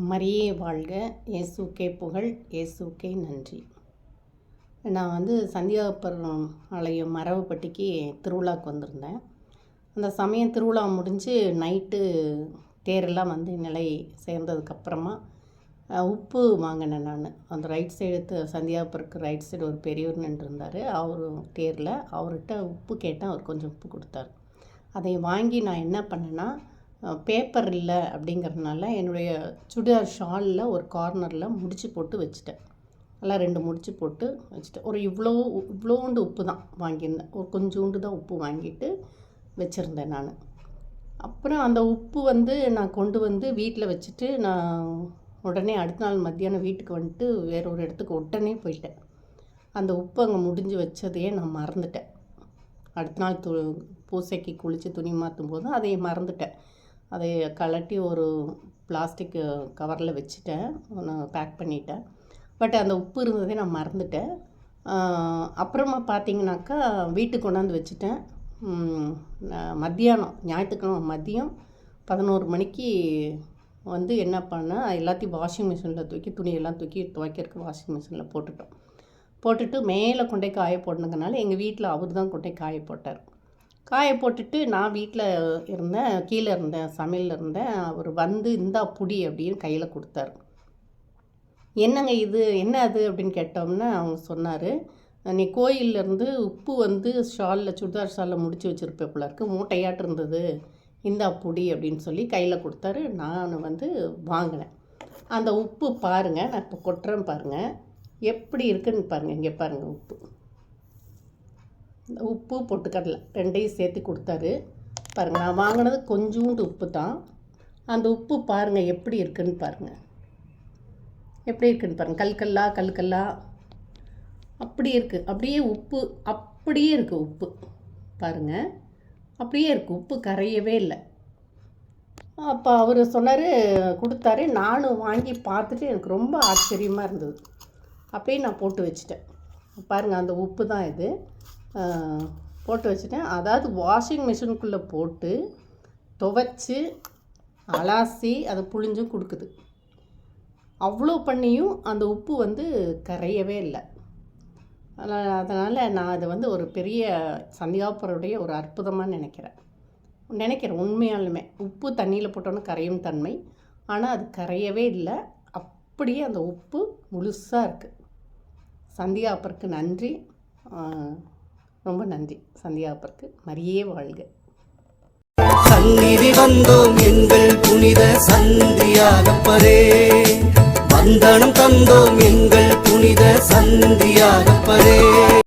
மரியே வாழ்க. இயேசுக்கே புகழ் இயேசுக்கே நன்றி. நான் வந்து சந்தியாபுரம் ஆலயம் மரவப்பட்டிக்கு திருவிழாவுக்கு வந்திருந்தேன். அந்த சமயம் திருவிழா முடிஞ்சு நைட்டு தேரெல்லாம் வந்து நிலை சேர்ந்ததுக்கப்புறமா உப்பு வாங்கினேன் நான். அந்த ரைட் சைடு சந்தியாபுரக்கு ரைட் சைடு ஒரு பெரியவர் நின்றுருந்தார். அவர் தேரில். அவர்கிட்ட உப்பு கேட்டேன். அவர் கொஞ்சம் உப்பு கொடுத்தார். அதை வாங்கி நான் என்ன பண்ணேன்னா பேப்பர் இல்லை அப்படிங்கிறதுனால என்னுடைய சுடிதார் ஷாலில் ஒரு கார்னரில் முடிச்சு போட்டு வச்சுட்டேன். நல்லா ரெண்டு முடிச்சு போட்டு வச்சுட்டேன். ஒரு இவ்வளோ இவ்வளோண்டு உப்பு தான் வாங்கியிருந்தேன். ஒரு கொஞ்சோண்டு தான் உப்பு வாங்கிட்டு வச்சுருந்தேன் நான். அப்புறம் அந்த உப்பு வந்து நான் கொண்டு வந்து வீட்டில் வச்சுட்டு நான் உடனே அடுத்த நாள் மத்தியானம் வீட்டுக்கு வந்துட்டு வேற ஒரு இடத்துக்கு உடனே போயிட்டேன். அந்த உப்பு அங்கே முடிஞ்சு வச்சதையே நான் மறந்துட்டேன். அடுத்த நாள் து பூசைக்கு குளித்து துணி மாற்றும் போது அதையே மறந்துட்டேன். அதை கழட்டி ஒரு பிளாஸ்டிக் கவரில் வச்சுட்டேன். ஒன்று பேக் பண்ணிட்டேன். பட் அந்த உப்பு இருந்ததே நான் மறந்துட்டேன். அப்புறமா பார்த்தீங்கன்னாக்கா வீட்டுக்கு கொண்டாந்து வச்சுட்டேன். நான் மத்தியானம் ஞாயிற்றுக்கிழமை மதியம் பதினோரு மணிக்கு வந்து என்ன பண்ணேன் எல்லாத்தையும் வாஷிங் மிஷினில் தூக்கி துணியெல்லாம் தூக்கி துவைக்கிறதுக்கு வாஷிங் மிஷினில் போட்டுட்டோம். போட்டுட்டு மேலே கொண்டே காய போடணுங்கனால எங்கள் வீட்டில் அவர் தான் கொண்டே காய போட்டார். காய போட்டுட்டு நான் வீட்டில் இருந்தேன் கீழே இருந்தேன் சமையலில் இருந்தேன். அவர் வந்து இந்தா புடி அப்படின்னு கையில் கொடுத்தாரு. என்னங்க இது? என்ன அது? அப்படின்னு கேட்டோம்னா அவங்க சொன்னார் நீ கோயிலேருந்து உப்பு வந்து ஷாலில் சுடிதார் ஷாலில் முடிச்சு வச்சுருப்பே போல இருக்கு. மூட்டையாட்டு இருந்தது. இந்தா புடி அப்படின்னு சொல்லி கையில் கொடுத்தாரு. நான் வந்து வாங்கினேன். அந்த உப்பு பாருங்கள் நான் இப்போ கொட்டுறேன் பாருங்கள் எப்படி இருக்குன்னு பாருங்கள் இங்கே பாருங்கள் உப்பு. உப்பு பொட்டுக்கடலை ரெண்டையும் சேர்த்து கொடுத்தாரு. பாருங்கள் நான் வாங்கினது கொஞ்சூண்டு உப்பு தான். அந்த உப்பு பாருங்கள் எப்படி இருக்குன்னு பாருங்கள் எப்படி இருக்குன்னு பாருங்கள் கல்கல்லா கல்கல்லா அப்படி இருக்குது அப்படியே உப்பு அப்படியே இருக்குது உப்பு. பாருங்கள் அப்படியே இருக்குது உப்பு கரையவே இல்லை. அப்போ அவர் சொன்னார் கொடுத்தாரு. நானும் வாங்கி பார்த்துட்டு எனக்கு ரொம்ப ஆச்சரியமாக இருந்தது. அப்படியே நான் போட்டு வச்சுட்டேன். பாருங்கள் அந்த உப்பு தான் இது. போட்டு வச்சுட்டேன். அதாவது வாஷிங் மிஷினுக்குள்ளே போட்டு துவைச்சி அலாசி அதை புழிஞ்சும் கொடுக்குது. அவ்வளோ பண்ணியும் அந்த உப்பு வந்து கரையவே இல்லை. அதனால் நான் அதை வந்து ஒரு பெரிய சந்தியாபுரருடைய ஒரு அற்புதமாக நினைக்கிறேன். நினைக்கிறேன் உண்மையாலுமே. உப்பு தண்ணியில் போட்டோன்னு கரையும் தன்மை. ஆனால் அது கரையவே இல்லை. அப்படியே அந்த உப்பு முழுசாக இருக்குது சந்தியாப்பருக்கு நன்றி. ரொம்ப நன்றி. சந்தியாப்பருக்கு மரியே வாழ்க. சந்நிதி வந்தோம் எங்கள் புனித சந்தியாகப்பரே வந்தனம் தந்தோம் எங்கள் புனித சந்தியாகப்பரே